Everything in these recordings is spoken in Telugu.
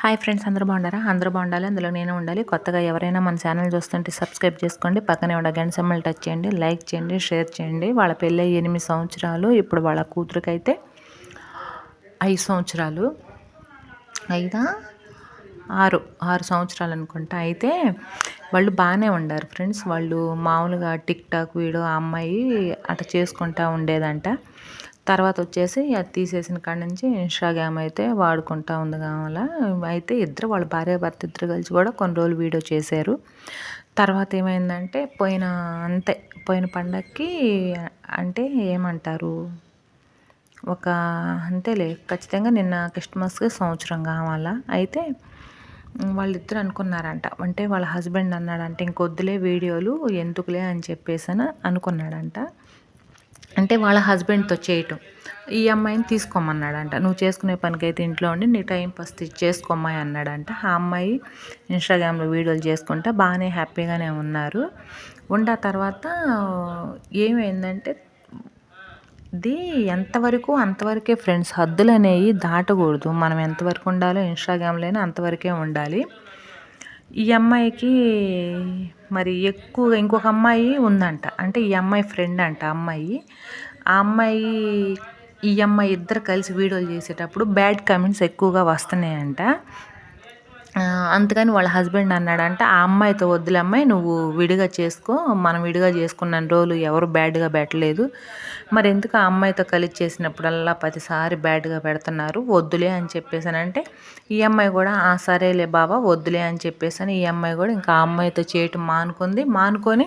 హాయ్ ఫ్రెండ్స్ అందరూ బాగున్నారా? అందరూ బాగుండాలి అందులో నేను ఉండాలి. కొత్తగా ఎవరైనా మన ఛానల్ చూస్తుంటే సబ్స్క్రైబ్ చేసుకోండి. పక్కనే ఉన్న గంట సమ్మలు టచ్ చేయండి లైక్ చేయండి షేర్ చేయండి. వాళ్ళ పెళ్ళి ఎనిమిది సంవత్సరాలు ఇప్పుడు వాళ్ళ కూతురికైతే ఐదు సంవత్సరాలు. ఐదా? ఆరు ఆరు సంవత్సరాలు అనుకుంటా. అయితే వాళ్ళు బాగానే ఉండారు ఫ్రెండ్స్. వాళ్ళు మామూలుగా టిక్ టాక్ వీడియో ఆ అమ్మాయి అట్లా చేసుకుంటా ఉండేదంట. తర్వాత వచ్చేసి అది తీసేసిన కాడ నుంచి ఇన్స్టాగ్రామ్ అయితే వాడుకుంటా ఉంది కావాల. అయితే ఇద్దరు వాళ్ళ భార్య భర్త ఇద్దరు కలిసి కూడా కొన్ని రోజులు వీడియో చేశారు. తర్వాత ఏమైందంటే పోయిన అంతే పోయిన పండగకి అంటే ఏమంటారు? ఒక అంతేలే ఖచ్చితంగా నిన్న క్రిస్మస్కి సంవత్సరం కావాలా. అయితే వాళ్ళిద్దరు అనుకున్నారంట అంటే వాళ్ళ హస్బెండ్ అన్నాడంటే ఇంకొద్దులే వీడియోలు ఎందుకులే అని చెప్పేసి అనుకున్నాడంట. అంటే వాళ్ళ హస్బెండ్తో చేయటం. ఈ అమ్మాయిని తీసుకోమన్నాడంట. నువ్వు చేసుకునే పనికైతే ఇంట్లో ఉండి నీ టైం పాస్ చేసుకోమ్మాయి అన్నాడంట. ఆ అమ్మాయి ఇన్స్టాగ్రామ్లో వీడియోలు చేసుకుంటా బాగానే హ్యాపీగానే ఉన్నారు. ఉండ తర్వాత ఏమైందంటే ఇది ఎంతవరకు అంతవరకే ఫ్రెండ్స్ హద్దులు అనేవి దాటకూడదు. మనం ఎంతవరకు ఉండాలో ఇన్స్టాగ్రామ్లోనే అంతవరకే ఉండాలి. ఈ అమ్మాయికి మరి ఎక్కువగా ఇంకొక అమ్మాయి ఉందంట. అంటే ఈ అమ్మాయి ఫ్రెండ్ అంట అమ్మాయి. ఆ అమ్మాయి ఈ అమ్మాయి ఇద్దరు కలిసి వీడియోలు చేసేటప్పుడు బ్యాడ్ కామెంట్స్ ఎక్కువగా వస్తున్నాయంట. అందుకని వాళ్ళ హస్బెండ్ అన్నాడంట ఆ అమ్మాయితో వద్దులే అమ్మాయి నువ్వు విడిగా చేసుకో మనం విడిగా చేసుకున్న రోజులు ఎవరు బ్యాడ్గా పెట్టలేదు. మరి ఎందుకు ఆ అమ్మాయితో కలిసి చేసినప్పుడల్లా ప్రతిసారి బ్యాడ్గా పెడుతున్నారు? వద్దులే అని చెప్పేసానంటే ఈ అమ్మాయి కూడా ఆ సరేలే బాబా వద్దులే అని చెప్పేసాను ఈ అమ్మాయి కూడా ఇంకా ఆ అమ్మాయితో చేయటం మానుకుంది. మానుకొని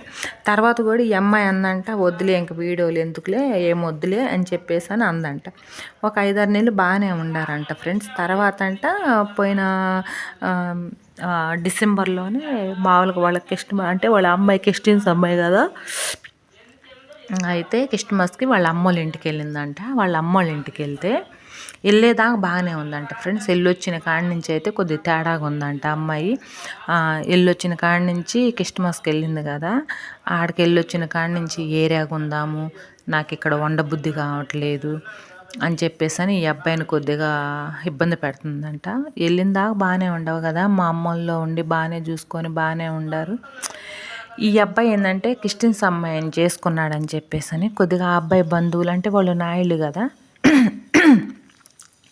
తర్వాత కూడా ఈ అమ్మాయి అందంట వద్దులే ఇంక వీడియోలు ఎందుకులే ఏం వద్దులే అని చెప్పేసి అని అందంట. ఒక ఐదారు నెలలు బాగానే ఉండారంట ఫ్రెండ్స్. తర్వాత అంట పోయిన డిసెంబర్లోనే మామూలుగా వాళ్ళకి ఇష్టం అంటే వాళ్ళ అమ్మాయి క్రిస్టియన్స్ అమ్మాయి కదా. అయితే క్రిస్టమస్కి వాళ్ళ అమ్మోళ్ళ ఇంటికి వెళ్ళిందంట. వాళ్ళ అమ్మోళ్ళ ఇంటికి వెళ్తే వెళ్ళేదాకా బాగానే ఉందంట ఫ్రెండ్స్. వెళ్ళొచ్చిన కాడి నుంచి అయితే కొద్దిగా తేడాగా ఉందంట అమ్మాయి. వెళ్ళొచ్చిన కాడి నుంచి క్రిస్టమస్కి వెళ్ళింది కదా. ఆడికి వెళ్ళొచ్చిన కాడి నుంచి ఏరియాగా ఉందాము. నాకు ఇక్కడ వండబుద్ధి కావట్లేదు. అని చెప్పేసి అని ఈ అబ్బాయిని కొద్దిగా ఇబ్బంది పెడుతుందంట. వెళ్ళిన దాకా బాగానే ఉండవు కదా మా అమ్మల్లో ఉండి బాగానే చూసుకొని బాగానే ఉండారు. ఈ అబ్బాయి ఏంటంటే క్రిస్టియన్స్ అమ్మాయిని చేసుకున్నాడని చెప్పేసి అని కొద్దిగా ఆ అబ్బాయి బంధువులు అంటే వాళ్ళు నాయుళ్ళు కదా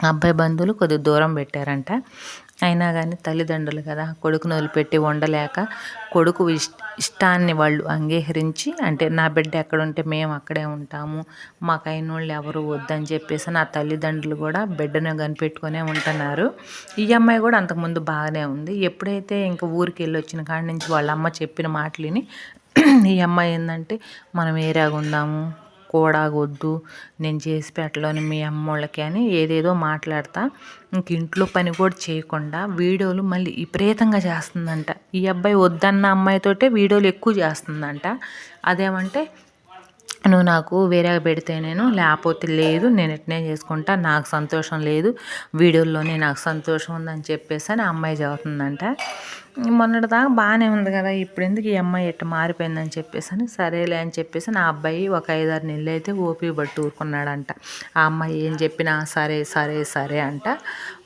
అబ్బాయి బంధువులు కొద్దిగా దూరం పెట్టారంట. అయినా కానీ తల్లిదండ్రులు కదా కొడుకును వదిలిపెట్టి ఉండలేక కొడుకు ఇష్టాన్ని వాళ్ళు అంగీకరించి అంటే నా బిడ్డ ఎక్కడ ఉంటే మేము అక్కడే ఉంటాము మాకు అయిన వాళ్ళు ఎవరు వద్దని చెప్పేసి నా తల్లిదండ్రులు కూడా బిడ్డను కనిపెట్టుకునే ఉంటున్నారు. ఈ అమ్మాయి కూడా అంతకుముందు బాగానే ఉంది. ఎప్పుడైతే ఇంకా ఊరికి వెళ్ళి వచ్చిన కాడి నుంచి వాళ్ళ అమ్మ చెప్పిన మాటలని ఈ అమ్మాయి ఏంటంటే మనం ఏరాగా ఉందాము కూడాగొద్దు నేను చేసి పెట్టలోని మీ అమ్మోళ్ళకి అని ఏదేదో మాట్లాడతా. ఇంక ఇంట్లో పని కూడా చేయకుండా వీడియోలు మళ్ళీ విపరీతంగా చేస్తుందంట. ఈ అబ్బాయి వద్దన్న అమ్మాయితోటే వీడియోలు ఎక్కువ చేస్తుందంట. అదేమంటే నువ్వు నాకు వేరే పెడితే నేను లేకపోతే లేదు నేను ఎట్నే చేసుకుంటా నాకు సంతోషం లేదు వీడియోల్లోనే నాకు సంతోషం ఉందని చెప్పేసి అని అమ్మాయి చదువుతుందంట మొన్నటిదాకా బాగానే ఉంది కదా ఇప్పుడు ఎందుకు ఈ అమ్మాయి ఇట్ట మారిపోయిందని చెప్పేసి అని సరేలే అని చెప్పేసి నా అబ్బాయి ఒక ఐదారు నెలలు అయితే ఓపి బట్టి ఊరుకున్నాడంట. ఆ అమ్మాయి ఏం చెప్పినా సరే సరే సరే అంట.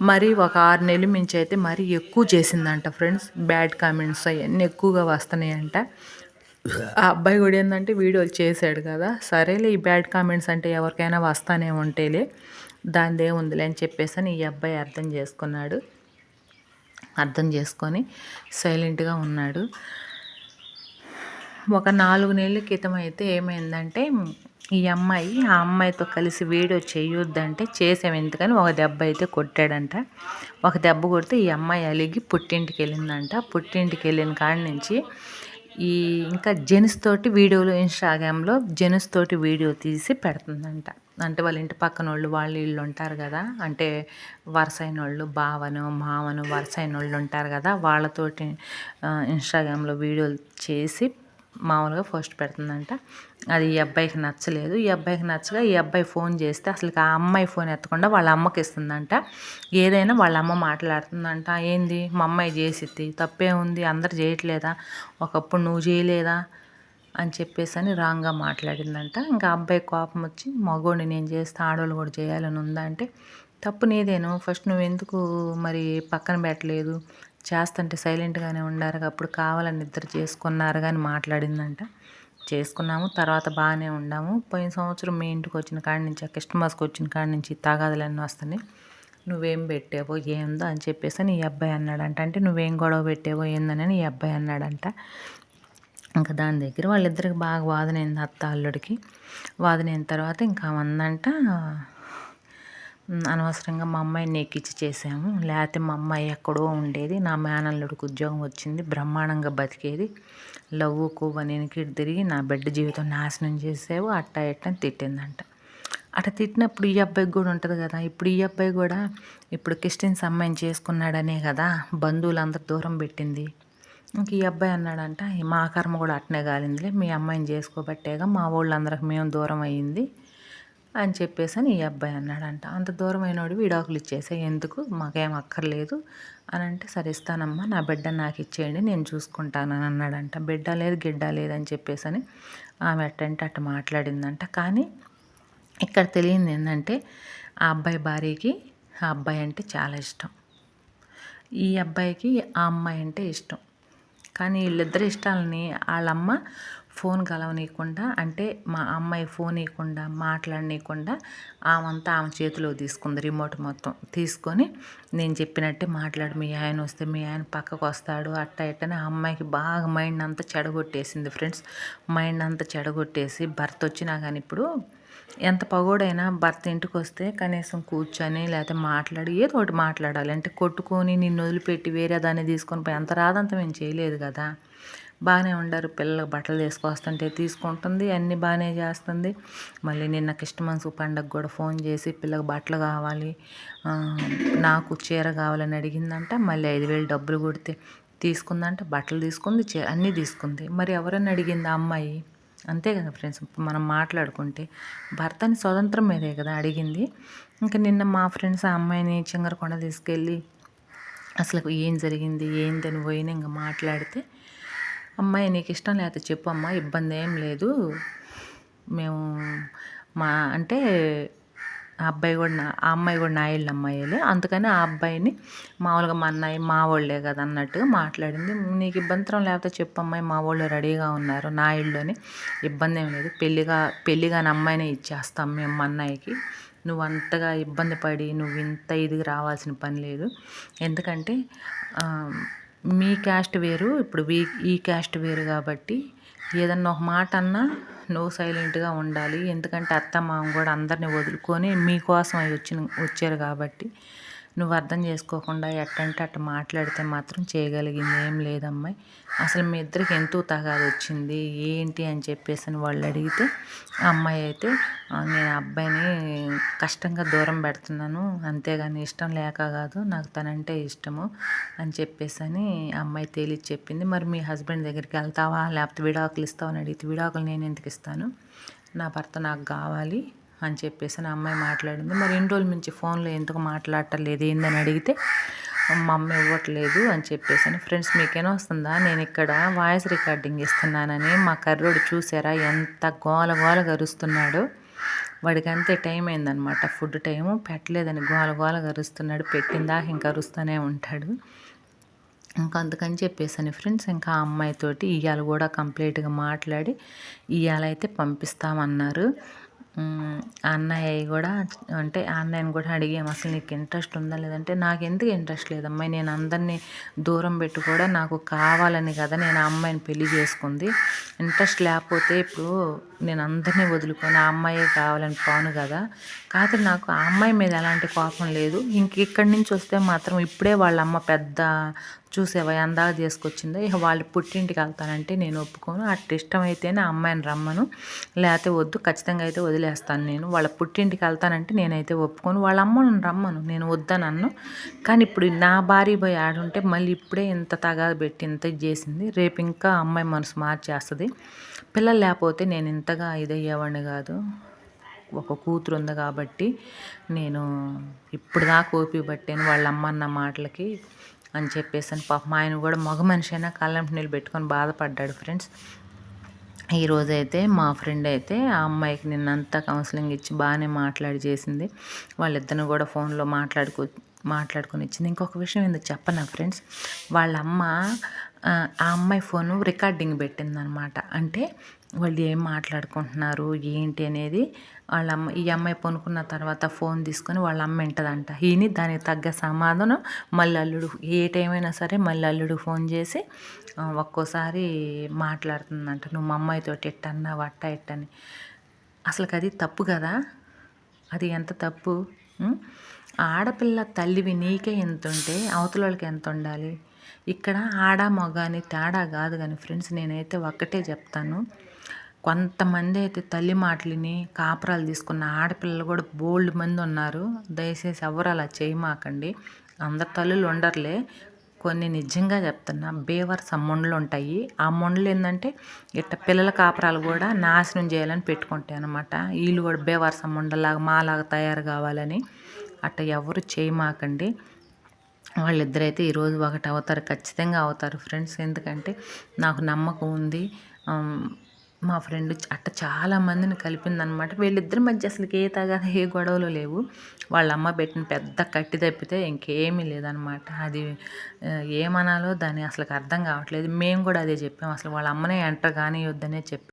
మరి ఒక ఆరు నెలల మించి అయితే మరీ ఎక్కువ చేసిందంట ఫ్రెండ్స్ బ్యాడ్ కామెంట్స్ అవన్నీ ఎక్కువగా వస్తున్నాయంట. ఆ అబ్బాయి కూడా ఏంటంటే వీడియోలు చేశాడు కదా సరేలే ఈ బ్యాడ్ కామెంట్స్ అంటే ఎవరికైనా వస్తానే ఉంటేలే దానిదే ఉందిలే అని చెప్పేసి అని ఈ అబ్బాయి అర్థం చేసుకున్నాడు. అర్థం చేసుకొని సైలెంట్గా ఉన్నాడు. ఒక నాలుగు నెలల క్రితం అయితే ఏమైందంటే ఈ అమ్మాయి ఆ అమ్మాయితో కలిసి వీడియో చేయొద్దంటే చేసాం. ఎందుకని? ఒక దెబ్బ అయితే కొట్టాడంట. ఒక దెబ్బ కొడితే ఈ అమ్మాయి అలిగి పుట్టింటికి వెళ్ళిందంట పుట్టింటికి వెళ్ళిన కాడి నుంచి ఈ ఇంకా జెన్స్ తోటి వీడియోలు ఇన్స్టాగ్రామ్లో జెన్స్ తోటి వీడియో తీసి పెడుతుందంట. అంటే వాళ్ళ ఇంటి పక్కన వాళ్ళు వాళ్ళు వీళ్ళు ఉంటారు కదా అంటే వరుసైన వాళ్ళు బావను మావను వరుసైన వాళ్ళు ఉంటారు కదా వాళ్ళతోటి ఇన్స్టాగ్రామ్లో వీడియోలు చేసి మామూలుగా ఫస్ట్ పెడుతుందంట. అది ఈ అబ్బాయికి నచ్చలేదు. ఈ అబ్బాయికి నచ్చగా ఈ అబ్బాయి ఫోన్ చేస్తే అసలు ఆ అమ్మాయి ఫోన్ ఎత్తకుండా వాళ్ళ అమ్మకి ఇస్తుందంట. ఏదైనా వాళ్ళ అమ్మ మాట్లాడుతుందంట. ఏంది? మా అమ్మాయి చేసిద్ది. తప్పే ఉంది. అందరు చేయట్లేదా? ఒకప్పుడు నువ్వు చేయలేదా? అని చెప్పేసి అని రాంగ్గా మాట్లాడిందంట. ఇంకా అబ్బాయి కోపం వచ్చి మగోడిని నేను చేస్తే ఆడవాళ్ళు కూడా చేయాలని ఉందంటే తప్పు నీదేను. ఫస్ట్ నువ్వు ఎందుకు మరి పక్కన పెట్టలేదు? చేస్తుంటే సైలెంట్గానే ఉండారు. అప్పుడు కావాలని ఇద్దరు చేసుకున్నారు కానీ మాట్లాడిందంట. చేసుకున్నాము తర్వాత బాగానే ఉన్నాము పోయిన సంవత్సరం మీ ఇంటికి వచ్చిన కాడి నుంచి ఆ కస్టమర్స్కి వచ్చిన కాడి నుంచి తగాదులన్నీ వస్తున్నాయి. నువ్వేం పెట్టావో ఏందో అని చెప్పేసి నీ అబ్బాయి అన్నాడంట. అంటే నువ్వేం గొడవ పెట్టావో ఏందని ఈ అబ్బాయి అన్నాడంట. ఇంకా దాని దగ్గర వాళ్ళిద్దరికి బాగా వాదనైంది అత్త అల్లుడికి. వాదనైన తర్వాత ఇంకా అందంట అనవసరంగా మా అమ్మాయిని ఎక్కించి చేసాము లేకపోతే మా అమ్మాయి ఎక్కడో ఉండేది. నా మేనల్లుడికి ఉద్యోగం వచ్చింది. బ్రహ్మాండంగా బతికేది. లవ్ కొవ్వ వెనక్కి తిరిగి నా బిడ్డ జీవితం నాశనం చేసావు. అట్ట ఎట్ట తిట్టిందంట. అట్ట తిట్టినప్పుడు ఈ అబ్బాయికి కూడా ఉంటుంది కదా. ఇప్పుడు ఈ అబ్బాయి కూడా ఇప్పుడు క్రిస్టియన్స్ అమ్మాయిని చేసుకున్నాడనే కదా. బంధువులందరూ దూరం పెట్టింది. ఇంక ఈ అబ్బాయి అన్నాడంట మా కర్మ కూడా అట్నే కాలిందిలే మీ అమ్మాయిని చేసుకోబట్టేగా. మా వాళ్ళందరికి మేము దూరం అయ్యింది. అని చెప్పేసి అని ఈ అబ్బాయి అన్నాడంట. అంత దూరమైనోడు విడాకులు ఇచ్చేసే ఎందుకు? మాకేం అక్కర్లేదు. అని అంటే సరే ఇస్తానమ్మా నా బిడ్డ నాకు ఇచ్చేయండి నేను చూసుకుంటాను అని అన్నాడంట. బిడ్డ లేదు గిడ్డ లేదని చెప్పేసి అని ఆమె అట్టంటే అట్ట మాట్లాడిందంట. కానీ ఇక్కడ తెలియంది ఏంటంటే ఆ అబ్బాయి భార్యకి ఆ అబ్బాయి అంటే చాలా ఇష్టం. ఈ అబ్బాయికి ఆ అమ్మాయి అంటే ఇష్టం. కానీ వీళ్ళిద్దరి ఇష్టాలని వాళ్ళమ్మ ఫోన్ కలవనీయకుండా అంటే మా అమ్మాయి ఫోన్ ఇవ్వకుండా మాట్లాడనీయకుండా ఆమంతా ఆమె చేతిలో తీసుకుంది రిమోట్ మొత్తం. తీసుకొని నేను చెప్పినట్టే మాట్లాడు మీ ఆయన వస్తే మీ ఆయన పక్కకు వస్తాడు అట్ట ఇట్టని ఆ అమ్మాయికి బాగా మైండ్ అంతా చెడగొట్టేసింది ఫ్రెండ్స్. మైండ్ అంతా చెడగొట్టేసి భర్త వచ్చినా కానీ ఇప్పుడు ఎంత పగోడైనా భర్త ఇంటికి వస్తే కనీసం కూర్చొని లేకపోతే మాట్లాడి ఏదో ఒకటి మాట్లాడాలి. అంటే కొట్టుకొని నిన్ను వదిలిపెట్టి వేరే దాన్ని తీసుకొని పోయి అంత రాదంతా మేము చేయలేదు కదా. బాగానే ఉండారు. పిల్లలకు బట్టలు తీసుకొస్తుంటే తీసుకుంటుంది అన్నీ బాగానే చేస్తుంది. మళ్ళీ నిన్న క్రిస్టమస్ పండగ కూడా ఫోన్ చేసి పిల్లలకు బట్టలు కావాలి నాకు చీర కావాలని అడిగిందంట. మళ్ళీ ఐదు వేలు డబ్బులు కొడితే తీసుకుందంట. బట్టలు తీసుకుంది చీర అన్నీ తీసుకుంది. మరి ఎవరైనా అడిగింది ఆ అమ్మాయి? అంతే కదా ఫ్రెండ్స్ మనం మాట్లాడుకుంటే. భర్తని స్వతంత్రం మీదే కదా అడిగింది. ఇంకా నిన్న మా ఫ్రెండ్స్ ఆ అమ్మాయిని చింగరకొండ తీసుకెళ్ళి అసలు ఏం జరిగింది ఏందని పోయిన ఇంకా మాట్లాడితే అమ్మాయి నీకు ఇష్టం లేకపోతే చెప్పు అమ్మ ఇబ్బంది ఏం లేదు. మేము మా అంటే ఆ అబ్బాయి కూడా నా ఆ అమ్మాయి కూడా నా ఇళ్ళ అమ్మాయిలే. అందుకని ఆ అబ్బాయిని మామూలుగా మా అన్నయ్య మా వాళ్ళే కదా అన్నట్టుగా మాట్లాడింది. నీకు ఇబ్బందిరం లేకపోతే చెప్పు అమ్మాయి మా వాళ్ళు రెడీగా ఉన్నారు నా ఇళ్ళని ఇబ్బంది ఏం లేదు. పెళ్ళిగా పెళ్ళిగా అమ్మాయినే ఇచ్చేస్తాం మేము మా అన్నయ్యకి. నువ్వు అంతగా ఇబ్బంది పడి నువ్వు ఇంత ఇదిగా రావాల్సిన పని లేదు. ఎందుకంటే మీ క్యాస్ట్ వేరు ఇప్పుడు వీ ఈ క్యాస్ట్ వేరు కాబట్టి ఏదన్నా ఒక మాట అన్నా నువ్వు సైలెంట్గా ఉండాలి. ఎందుకంటే అత్త మామ కూడా అందరిని వదులుకొని మీకోసం అవి వచ్చిన వచ్చారు కాబట్టి నువ్వు అర్థం చేసుకోకుండా ఎట్టంటే అట్ట మాట్లాడితే మాత్రం చేయగలిగింది. ఏం లేదమ్మాయి. అసలు మీ ఇద్దరికి ఎంతో తగాదు వచ్చింది. ఏంటి అని చెప్పేసి అని వాళ్ళు అడిగితే ఆ అమ్మాయి అయితే నేను అబ్బాయిని కష్టంగా దూరం పెడుతున్నాను. అంతేగాని ఇష్టం లేక కాదు నాకు తనంటే ఇష్టము అని చెప్పేసి అని అమ్మాయి తేలిచి చెప్పింది. మరి మీ హస్బెండ్ దగ్గరికి వెళ్తావా? లేకపోతే విడాకులు ఇస్తావా? అని అడిగితే విడాకులు నేను ఎందుకు ఇస్తాను? నా భర్త నాకు కావాలి. అని చెప్పేసి నా అమ్మాయి మాట్లాడింది. మరి ఎన్ని రోజుల నుంచి ఫోన్లో ఎందుకు మాట్లాడటలేదు? ఏందని అడిగితే మా అమ్మ ఇవ్వట్లేదు అని చెప్పేసి అని ఫ్రెండ్స్ మీకేనా వస్తుందా? నేను ఇక్కడ వాయిస్ రికార్డింగ్ ఇస్తున్నానని మా కర్రోడు చూసారా? ఎంత గోల గోల గరుస్తున్నాడు వాడికి అంతే టైం అయిందనమాట ఫుడ్ టైము పెట్టలేదని గోల గోల గరుస్తున్నాడు పెట్టిందా ఇంకా అరుస్తూనే ఉంటాడు. ఇంకా అందుకని చెప్పేసాను ఫ్రెండ్స్ ఇంకా ఆ అమ్మాయితోటి ఇవాళ కూడా కంప్లీట్గా మాట్లాడి ఇవాళ అయితే పంపిస్తామన్నారు. అన్నయ్య కూడా అంటే అన్నయ్యని కూడా అడిగాము అసలు నీకు ఇంట్రెస్ట్ ఉందా లేదంటే నాకు ఎందుకు ఇంట్రెస్ట్ లేదమ్మాయి నేను అందరినీ దూరం పెట్టి కూడా నాకు కావాలని కదా నేను ఆ అమ్మాయిని పెళ్ళి చేసుకుంది. ఇంట్రెస్ట్ లేకపోతే ఇప్పుడు నేను అందరినీ వదులుకొని ఆ అమ్మాయే కావాలని పోను కదా. కాదు నాకు ఆ అమ్మాయి మీద ఎలాంటి కోపం లేదు. ఇంక ఇక్కడి నుంచి వస్తే మాత్రం ఇప్పుడే వాళ్ళ అమ్మ పెద్ద చూసేవా అందాక తీసుకొచ్చిందో? ఇక వాళ్ళు పుట్టింటికి వెళ్తానంటే నేను ఒప్పుకోను. అట్ట ఇష్టమైతేనే అమ్మాయిని రమ్మను. లేకపోతే వద్దు ఖచ్చితంగా అయితే వదిలేస్తాను నేను. వాళ్ళ పుట్టింటికి వెళ్తానంటే నేనైతే ఒప్పుకోను. వాళ్ళ అమ్మను రమ్మను. నేను వద్దనన్ను. కానీ ఇప్పుడు నా భార్య పోయి ఆడుంటే మళ్ళీ ఇప్పుడే ఇంత తగాదు పెట్టి ఇంత చేసింది. రేపు ఇంకా అమ్మాయి మనసు మార్చేస్తుంది. పిల్లలు లేకపోతే నేను ఇంతగా ఇదయ్యేవాడిని కాదు. ఒక కూతురు ఉంది కాబట్టి నేను ఇప్పుడు దాకా ఓపిక పట్టాను వాళ్ళ అమ్మ అన్న మాటలకి. అని చెప్పేసి అని పాపం ఆయన కూడా మగ మనిషి అయినా కళ్ళంటి నీళ్ళు పెట్టుకొని బాధపడ్డాడు ఫ్రెండ్స్. ఈరోజైతే మా ఫ్రెండ్ అయితే ఆ అమ్మాయికి నిన్నంతా కౌన్సిలింగ్ ఇచ్చి బాగానే మాట్లాడి చేసింది. వాళ్ళిద్దరిని కూడా ఫోన్లో మాట్లాడుకో మాట్లాడుకొని ఇచ్చింది. ఇంకొక విషయం ఎందుకు చెప్పనా ఫ్రెండ్స్? వాళ్ళ అమ్మ ఆ ఆ అమ్మాయి ఫోను రికార్డింగ్ పెట్టిందనమాట. అంటే వాళ్ళు ఏం మాట్లాడుకుంటున్నారు ఏంటి అనేది వాళ్ళ అమ్మ ఈ అమ్మాయి పనుకున్న తర్వాత ఫోన్ తీసుకొని వాళ్ళ అమ్మ వింటదంట. ఈయన దానికి తగ్గ సమాధానం మళ్ళీ అల్లుడు ఏ టైం అయినా సరే మళ్ళీ అల్లుడు ఫోన్ చేసి ఒక్కోసారి మాట్లాడుతుందంట నువ్వు మా అమ్మాయితో ఎట్టన్నా వట్ట ఎట్టని. అసలుకి అది తప్పు కదా? అది ఎంత తప్పు? ఆడపిల్ల తల్లివి నీకే ఎంత ఉంటే అవతల వాళ్ళకి ఎంత ఉండాలి? ఇక్కడ ఆడ మగ అని తేడా కాదు కానీ ఫ్రెండ్స్ నేనైతే ఒక్కటే చెప్తాను. కొంతమంది అయితే తల్లి మాటలని కాపురాలు తీసుకున్న ఆడపిల్లలు కూడా బోల్డ్ మంది ఉన్నారు. దయచేసి ఎవరు అలా చేయమాకండి. అందరు తల్లులు ఉండరులే. కొన్ని నిజంగా చెప్తున్నా బేవర్స్ ఆ మొండలు ఉంటాయి. ఆ మొండలు ఏంటంటే ఇట్ట పిల్లల కాపురాలు కూడా నాశనం చేయాలని పెట్టుకుంటాయి అనమాట వీళ్ళు కూడా బేవర్స మొండలాగా మాలాగా తయారు కావాలని అట్ట ఎవరు చేయమాకండి. వాళ్ళిద్దరైతే ఈరోజు ఒకటి అవుతారు ఖచ్చితంగా అవుతారు ఫ్రెండ్స్. ఎందుకంటే నాకు నమ్మకం ఉంది. మా ఫ్రెండ్ అట్ట చాలా మందిని కలిపిందనమాట వీళ్ళిద్దరి మధ్య అసలు ఏ తగాద ఏ గొడవలు లేవు. వాళ్ళ అమ్మ పెట్టిన పెద్ద కట్టి తప్పితే ఇంకేమీ లేదనమాట అది ఏమనాలో దాన్ని అసలు అర్థం కావట్లేదు. మేము కూడా అదే చెప్పాము అసలు వాళ్ళ అమ్మనే ఎంటర్ కానీ వద్దనే చెప్పాము